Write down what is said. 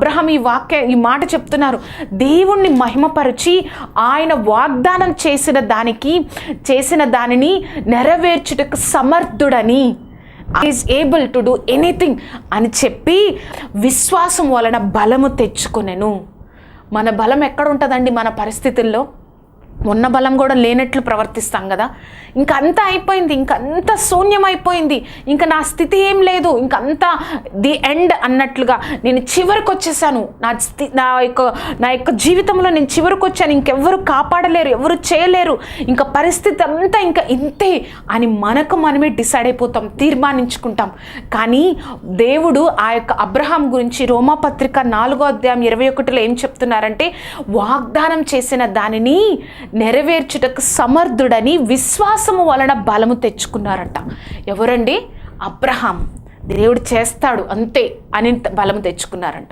Abraham ఈ వాక్య ఈ మాట చెప్తున్నారు. దేవుణ్ణి మహిమపరిచి ఆయన వాగ్దానం చేసిన దానికి చేసిన దానిని నెరవేర్చుటకు సమర్థుడని. Is able to do anything అని చెప్పి విశ్వాసం వలన బలము తెచ్చుకొనెను. మన బలం ఎక్కడ ఉంటుందండి మన పరిస్థితుల్లో? ఉన్న బలం కూడా లేనట్లు ప్రవర్తిస్తాం కదా. ఇంక అంతా అయిపోయింది ఇంక అంత శూన్యం అయిపోయింది. ఇంకా నా స్థితి ఏం లేదు ఇంక అంతా ది ఎండ్ అన్నట్లుగా నేను చివరికి వచ్చేసాను నా స్థి నా యొక్క నా యొక్క జీవితంలో నేను చివరికి వచ్చాను ఇంకెవ్వరు కాపాడలేరు ఎవరు చేయలేరు. ఇంకా పరిస్థితి అంతా ఇంకా ఇంతే అని మనకు మనమే డిసైడ్ అయిపోతాం తీర్మానించుకుంటాం. కానీ దేవుడు ఆ యొక్క అబ్రహాం గురించి రోమాపత్రిక నాలుగో అధ్యాయం ఇరవై ఒకటిలో ఏం చెప్తున్నారంటే వాగ్దానం చేసిన దానిని నెరవేర్చుటకు సమర్థుడని విశ్వాసము వలన బలము తెచ్చుకున్నారంట. ఎవరండి? అబ్రహాం. దేవుడు చేస్తాడు అంతే అని బలము తెచ్చుకున్నారంట.